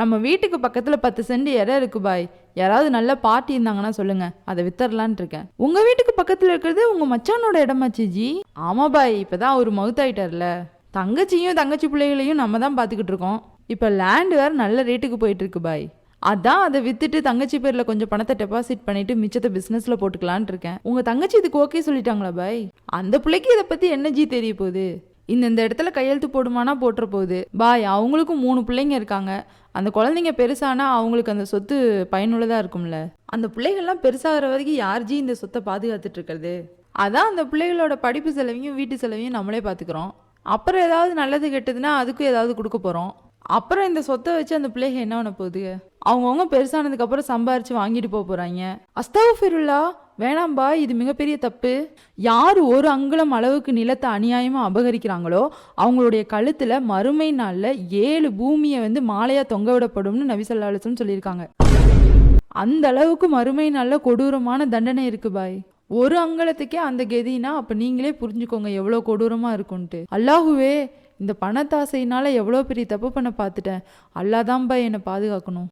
நம்ம வீட்டுக்கு பக்கத்தில் பத்து சென்ட் இடம் இருக்கு பாய். யாராவது நல்ல பார்ட்டி இருந்தாங்கன்னா சொல்லுங்க. அதை வித்தரலான் இருக்கேன். உங்க வீட்டுக்கு பக்கத்தில் இருக்கிறது உங்க மச்சானோட இடமாச்சு ஜி ஆமா பாய் இப்பதான் அவர் மவுத் ஆயிட்டார்ல தங்கச்சியும் தங்கச்சி பிள்ளைகளையும் நம்ம தான் பார்த்துக்கிட்டு இருக்கோம். இப்போ லேண்டு வேற நல்ல ரேட்டுக்கு போயிட்டு இருக்கு பாய். அதான் அதை வித்துட்டு தங்கச்சி பேரில் கொஞ்சம் பணத்தை டெபாசிட் பண்ணிட்டு மிச்சத்தை பிஸ்னஸில் போட்டுக்கலான் இருக்கேன். உங்கள் தங்கச்சி இதுக்கு ஓகே சொல்லிட்டாங்களா பாய்? அந்த பிள்ளைக்கு இதை பற்றி என்ன ஜி தெரிய போகுது? இந்த இந்த இடத்துல கையெழுத்து போடுமானா போட்டுற போகுது. பாய் அவங்களுக்கும் மூணு பிள்ளைங்க இருக்காங்க. அந்த குழந்தைங்க பெருசானா அவங்களுக்கு அந்த சொத்து பயனுள்ளதாக இருக்கும்ல? அந்த பிள்ளைகள்லாம் பெருசாகிற வரைக்கும் யார்ஜி இந்த சொத்தை பாதுகாத்துட்டு இருக்கிறது? அதான் அந்த பிள்ளைகளோட படிப்பு செலவையும் வீட்டு செலவையும் நம்மளே பார்த்துக்குறோம் அப்புறம் ஏதாவது நல்லது கெட்டதுன்னா அதுக்கும் ஏதாவது கொடுக்க போகிறோம் அப்புறம் இந்த சொத்தை வச்சு அந்த பிள்ளைங்க என்ன பண்ண போகுது? அவங்கவுங்க பெருசானதுக்கப்புறம் சம்பாரித்து சம்பாரிச்சு வாங்கிட்டு போக போறாங்க. அஸ்தவஃபிருல்லா வேணாம்பா இது மிகப்பெரிய தப்பு. யார் ஒரு அங்குலம் அளவுக்கு நிலத்தை அநியாயமாக அபகரிக்கிறாங்களோ அவங்களுடைய கழுத்தில் மறுமை நாளில் ஏழு பூமியை வந்து மாலையாக தொங்க விடப்படும்னு நபிசல்லா சொல்லியிருக்காங்க. அந்த அளவுக்கு மறுமை நாளில் கொடூரமான தண்டனை இருக்கு பாய். ஒரு அங்கலத்துக்கே அந்த கெதினா அப்ப நீங்களே புரிஞ்சுக்கோங்க எவ்வளோ கொடூரமா இருக்கும்ட்டு அல்லாஹுவே இந்த பணத்தாசையினால எவ்வளோ பெரிய தப்பு பண்ண பார்த்துட்டேன். அல்லாதான்பா என்னை பாதுகாக்கணும்.